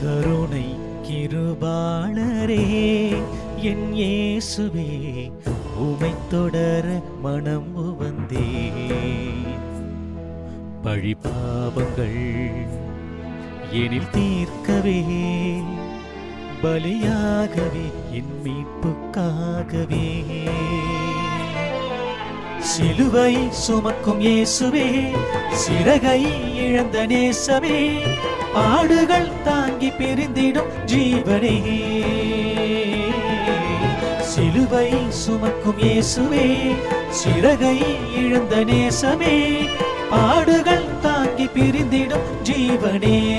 கருணை கிருபாளரே என் இயேசுவே உமை தொடர மனம் வந்தே. பழிபாவங்கள் எனில் தீர்க்கவே பலியாகவே என் மீட்புக்காகவே. சிலுவை சுமக்கும் இயேசுவே சிறகை இழந்த நேசமே பாடுகள் தான் ஜீவனே. சிலுவை சுமக்கும் இயேசுவே சிறகை இழந்த நேசமே. பாடுகள் தாங்கி பிரிந்திடும் ஜீவனே.